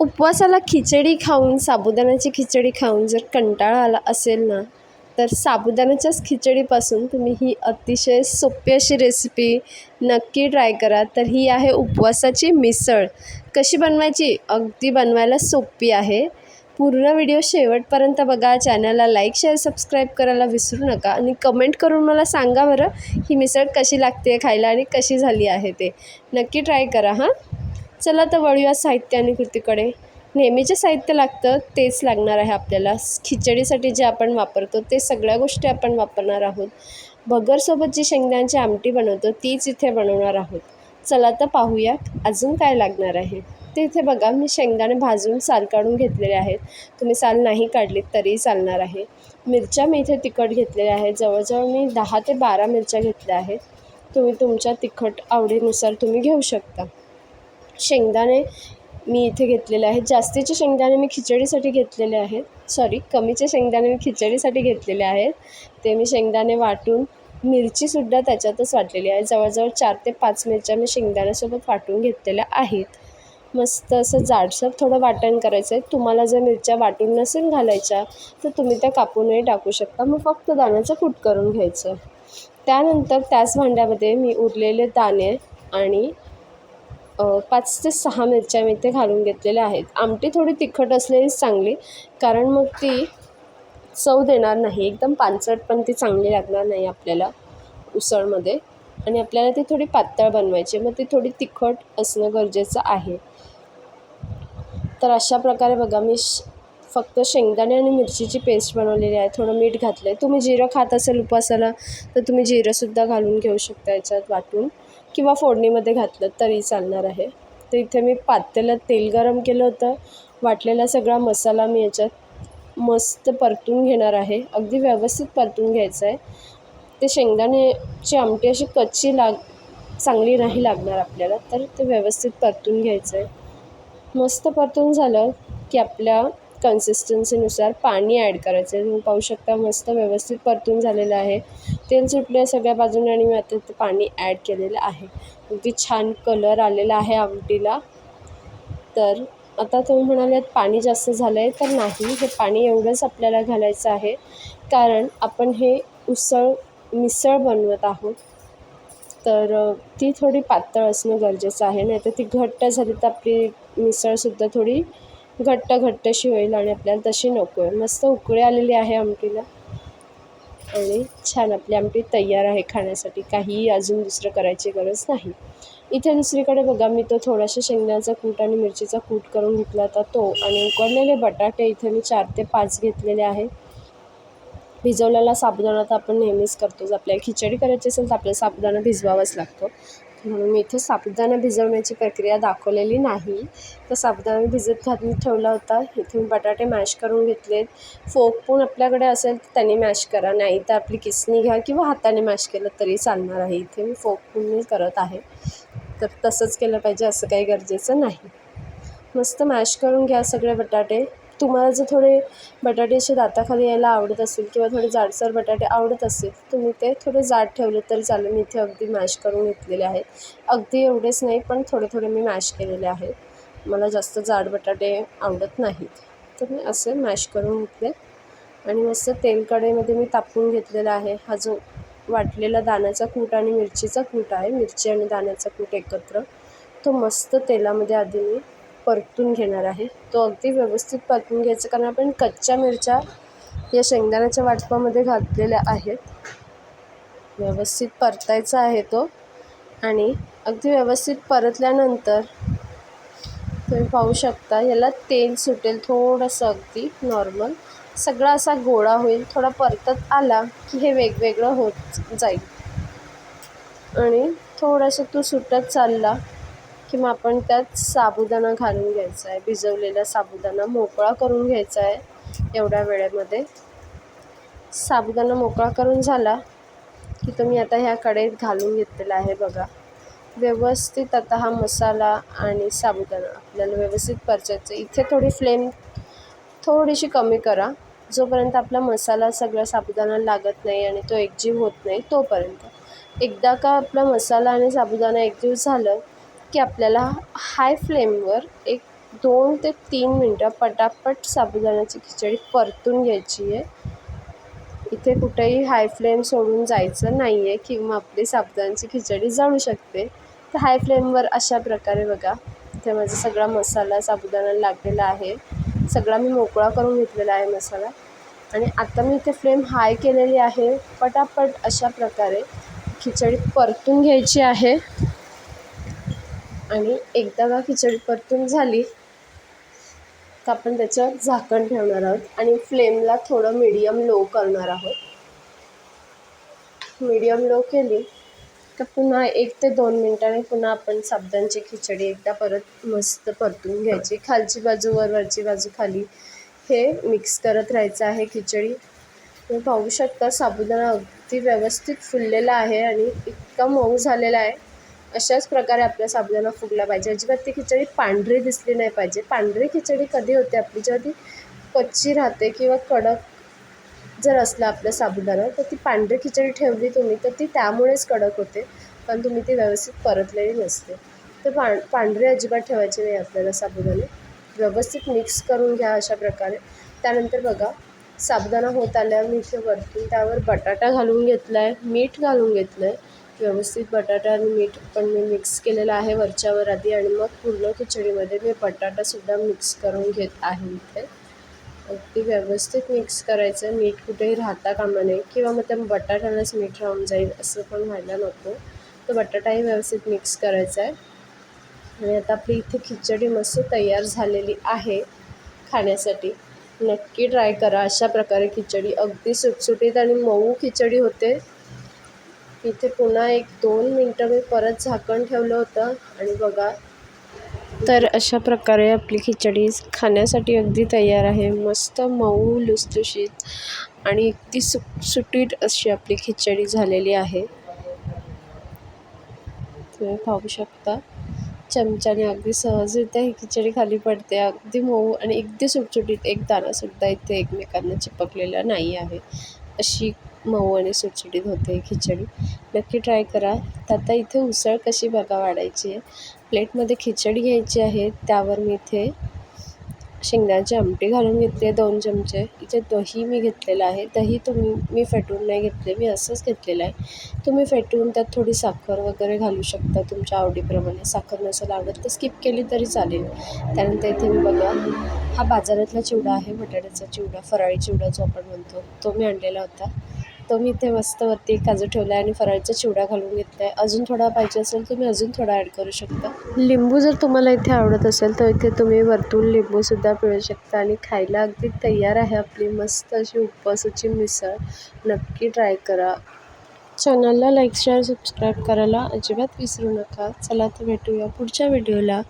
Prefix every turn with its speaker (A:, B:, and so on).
A: उपवासाला खिचडी खाऊन साबुदाण्याची खिचडी खाऊन जर कंटाळा आला असेल ना तर साबुदाण्याच्याच खिचडीपासून तुम्ही ही अतिशय सोपी अशी रेसिपी नक्की ट्राय करा. तर ही आहे उपवासाची मिसळ. कशी बनवायची? अगदी बनवायला सोपी आहे. पूर्ण व्हिडिओ शेवटपर्यंत बघा. चॅनलला लाईक शेअर सबस्क्राईब करायला विसरू नका. आणि कमेंट करून मला सांगा बरं ही मिसळ कशी लागते खायला आणि कशी झाली आहे ते. नक्की ट्राय करा हां? चला तर वळूया साहित्य आणि कृतीकडे. नेहमीचे साहित्य लागतं तेच लागणार आहे आपल्याला. खिचडीसाठी जे आपण वापरतो ते सगळ्या गोष्टी आपण वापरणार आहोत. भगरसोबत जी शेंगदाण्याची आमटी बनवतो तीच इथे बनवणार आहोत. चला तर पाहूया अजून काय लागणार आहे? ते इथे बघा मी शेंगदाणे भाजून साल काढून घेतलेले आहेत. तुम्ही साल नाही काढलीत तरीही चालणार आहे. मिरच्या मी इथे तिखट घेतलेल्या आहेत. जवळजवळ मी दहा ते बारा मिरच्या घेतल्या आहेत. तुम्ही तुमच्या तिखट आवडीनुसार तुम्ही घेऊ शकता. शेंगदाणे मी इथे घेतलेले आहेत. जास्तीचे शेंगदाणे मी खिचडीसाठी घेतलेले आहेत. सॉरी कमीचे शेंगदाणे मी खिचडीसाठी घेतलेले आहेत. ते मी शेंगदाणे वाटून मिरचीसुद्धा त्याच्यातच वाटलेली आहे. जवळजवळ चार ते पाच मिरच्या मी शेंगदाण्यासोबत वाटून घेतलेल्या आहेत. मस्त असं जाडसर थोडं वाटण करायचं आहे. तुम्हाला जर मिरच्या वाटून नसेल घालायच्या तर तुम्ही त्या कापूनही टाकू शकता. मग फक्त दाण्याचं कूट करून घ्यायचं. त्यानंतर त्याच भांड्यामध्ये मी उरलेले दाणे आणि पाच ते सहा मिरच्या मी इथे घालून घेतलेल्या आहेत. आमटी थोडी तिखट असलेलीच चांगली कारण मग ती चव देणार नाही. एकदम पानसट पण ती चांगली लागणार नाही आपल्याला उसळमध्ये. आणि आपल्याला ती थोडी पातळ बनवायची मग ती थोडी तिखट असणं गरजेचं आहे. तर अशा प्रकारे बघा मी श फक्त शेंगदाणे आणि मिरचीची पेस्ट बनवलेली आहे. थोडं मीठ घातलं आहे तुम्ही जिरं खात असेल उपवासाला तर तुम्ही जिरंसुद्धा घालून घेऊ शकता याच्यात वाटून. किंवा फोडणीमध्ये घातलं तरी चालणार आहे. तर इथे मी पातेल्यात तेल गरम केलं होतं. वाटलेला सगळा मसाला मी याच्यात मस्त परतून घेणार आहे. अगदी व्यवस्थित परतून घ्यायचं आहे. ते शेंगदाण्याची आमटी अशी कच्ची लाग चांगली नाही लागणार आपल्याला तर ते व्यवस्थित परतून घ्यायचं आहे. मस्त परतून झालं की आपल्या कन्सिस्टन्सीनुसार पाणी ॲड करायचं आहे. तुम्ही पाहू शकता मस्त व्यवस्थित परतून झालेलं आहे. तेल सुटले सगळ्या बाजूने आणि मी आता ते पाणी ॲड केलेलं आहे. अगदी छान कलर आलेला आहे आमटीला. तर आता तुम्ही म्हणालात पाणी जास्त झालं आहे तर नाही. हे पाणी एवढंच आपल्याला घालायचं आहे. कारण आपण हे उसळ मिसळ बनवत आहोत. तर ती थोडी पातळ असणं गरजेचं आहे. नाही तर ती घट्ट झाली तर आपली मिसळसुद्धा थोडी घट्ट घट्टशी होईल आणि आपल्याला तशी नको आहे. मस्त उकळी आलेली आहे आमटीला. आणि छान आपली आमटी तयार आहे खाण्यासाठी. काहीही अजून दुसरं करायची गरज नाही. इथे दुसरीकडे बघा मी तो थोडासा शेंगदाण्याचा कूट आणि मिरचीचा कूट करून घेतला होता तो. आणि उकडलेले बटाटे इथे मी चार ते पाच घेतलेले आहे. भिजवलेला साबुदाणा तर आपण नेहमीच करतोच. आपल्याला खिचडी करायची असेल तर आपल्याला साबुदाणा भिजवावाच लागतो. म्हणून मी इथे साबुदाणा भिजवण्याची प्रक्रिया दाखवलेली नाही. तर साबुदाणा भिजत घालून ठेवला होता. इथे मी बटाटे मॅश करून घेतलेत. फोक पण आपल्याकडे असेल तर त्याने मॅश करा. नाही तर आपली किसणी घ्या किंवा हाताने मॅश केलं तरी चालणार आहे. इथे मी फोक पण करत आहे. तर तसंच केलं पाहिजे असं काही गरजेचं नाही. मस्त मॅश करून घ्या सगळे बटाटे. तुम्हाला जर थोडे बटाटे असे दाताखाली यायला आवडत असेल किंवा थोडे जाडसर बटाटे आवडत असेल तुम्ही ते थोडे जाड ठेवले तरी चालेल. मी इथे अगदी मॅश करून घेतलेले आहेत. अगदी एवढेच नाही पण थोडे थोडे मी मॅश केलेले आहेत. मला जास्त जाड बटाटे आवडत नाहीत. तर मी असे मॅश करून घेतले. आणि मस्त तेल कढईमध्ये मी तापवून घेतलेला आहे. हा जो वाटलेला दाण्याचा कूट आणि मिरचीचा कूट आहे मिरची आणि दाण्याचा कूट एकत्र तो मस्त तेलामध्ये आधी मी परतून घेणार आहे. तो अगदी व्यवस्थित परतून घ्यायचा कारण आपण कच्च्या मिरच्या या शेंगदाण्याच्या वाटपामध्ये घातलेल्या आहेत. व्यवस्थित परतायचा आहे तो. आणि अगदी व्यवस्थित परतल्यानंतर तुम्ही पाहू शकता याला तेल सुटेल थोडंसं अगदी नॉर्मल सगळा असा गोळा होईल थोडा परतत आला की हे वेगवेगळं होत जाईल. आणि थोडासा तो सुटत चालला की मग आपण त्यात साबुदाणा घालून घ्यायचा आहे भिजवलेला साबुदाणा मोकळा करून घ्यायचा आहे एवढ्या वेळेमध्ये. साबुदाणा मोकळा करून झाला की तुम्ही आता ह्या कढईत घालून घेतलेला आहे बघा. व्यवस्थित आता हा मसाला आणि साबुदाणा आपल्याला व्यवस्थित परचायचं इथे थोडी फ्लेम थोडीशी कमी करा. जोपर्यंत आपला मसाला सगळा साबुदाणा लागत नाही आणि तो एकजीव होत नाही तोपर्यंत. एकदा का आपला मसाला आणि साबुदाणा एकजीव झालं की आपल्याला हाय फ्लेमवर एक दोन ते तीन मिनटं पटापट साबुदाण्याची खिचडी परतून घ्यायची आहे. इथे कुठेही हाय फ्लेम सोडून जायचं नाही आहे किंवा आपली साबुदाण्याची खिचडी जळू शकते. तर हाय फ्लेमवर अशा प्रकारे बघा इथे माझा सगळा मसाला साबुदाणा लागलेला आहे. सगळा मी मोकळा करून घेतलेला आहे मसाला. आणि आता मी इथे फ्लेम हाय केलेली आहे. पटापट अशा प्रकारे खिचडी परतून घ्यायची आहे. आणि एकदा का खिचडी परतून झाली तर आपण त्याच्यावर झाकण ठेवणार आहोत आणि फ्लेमला थोडं मीडियम लो करणार आहोत. मीडियम लो केली तर पुन्हा एक ते दोन मिनटांनी पुन्हा आपण साबदांची खिचडी एकदा परत मस्त परतून घ्यायची. खालची बाजू वर वरची बाजू खाली हे मिक्स करत राहायचं आहे खिचडी. तुम्ही पाहू शकता साबुदाणा अगदी व्यवस्थित फुललेला आहे आणि इतका मऊ झालेला आहे. अशाच प्रकारे आपल्या साबुदाणा फुगला पाहिजे. अजिबात ती खिचडी पांढरी दिसली नाही पाहिजे. पांढरी खिचडी कधी होते आपली? जेव्हा ती कच्ची राहते किंवा कडक जर असला आपला साबुदाणा तर ती पांढरी खिचडी ठेवली तुम्ही तर ती त्यामुळेच कडक होते. पण तुम्ही ती व्यवस्थित परतलेली नसते. तर पां पांढरी अजिबात ठेवायची नाही आपल्याला साबुदाणे. व्यवस्थित मिक्स करून घ्या अशा प्रकारे. त्यानंतर बघा साबुदाणा होत आल्यावर मी इथे वरतून त्यावर बटाटा घालून घेतला आहे मीठ घालून घेतलं आहे व्यवस्थित बटाटा आणि मीठ पण मी मिक्स केलेलं आहे वरच्यावर आधी आणि मग पूर्ण खिचडीमध्ये मी बटाटासुद्धा मिक्स करून घेत आहे इथे. अगदी व्यवस्थित मिक्स करायचं. मीठ कुठेही राहता कामा नये किंवा मग त्या बटाट्यालाच मीठ राहून जाईल असं पण व्हायला नको. तर बटाटाही व्यवस्थित मिक्स करायचा आहे. आणि आता आपली इथे खिचडी मस्त तयार झालेली आहे खाण्यासाठी. नक्की ट्राय करा. अशा प्रकारे खिचडी अगदी सुटसुटीत आणि मऊ खिचडी होते. इथे पुन्हा एक दोन मिनटं मी परत झाकण ठेवलं होतं आणि बघा. तर अशा प्रकारे आपली खिचडी खाण्यासाठी अगदी तयार आहे. मस्त मऊ लुसलुशीत आणि अगदी सुटसुटीत अशी आपली खिचडी झालेली आहे. तुम्ही पाहू शकता. चमच्याने अगदी सहजरित्या ही खिचडी खाली पडते. अगदी मऊ आणि अगदी सुटसुटीत एक दाणासुद्धा इथे एकमेकांना चिपकलेला नाही आहे. अशी मऊ आणि सुटसुटीत होते खिचडी. नक्की ट्राय करा. तर आता इथे उसळ कशी बघा वाढायची आहे. प्लेटमध्ये खिचडी घ्यायची आहे. त्यावर मी इथे शेंगदाण्याची आमटी घालून घेतली आहे. दोन चमचे. इथे दही मी घेतलेलं आहे. दही तुम्ही मी फेटून नाही घेतले. मी असंच घेतलेलं आहे. तुम्ही फेटून त्यात थोडी साखर वगैरे घालू शकता. तुमच्या आवडीप्रमाणे साखर नसेल आवडत तर स्किप केली तरी चालेल. त्यानंतर इथे मी बघा हा बाजारातला चिवडा आहे. बटाट्याचा चिवडा फराळी चिवडा जो आपण म्हणतो तो मी आणलेला होता. तो मी इथे मस्त वरती काजू ठेवला आहे आणि फराळचा चिवडा घालून घेतला आहे अजून थोडा पाहिजे असेल तुम्ही अजून थोडा ॲड करू शकता. लिंबू जर तुम्हाला इथे आवडत असेल तर इथे तुम्ही वरतून लिंबूसुद्धा पिळू शकता आणि खायला अगदी तयार आहे आपली मस्त अशी उपवासाची मिसळ. नक्की ट्राय करा. चॅनलला लाईक शेअर सबस्क्राईब करायला अजिबात विसरू नका. चला तर भेटूया पुढच्या व्हिडिओला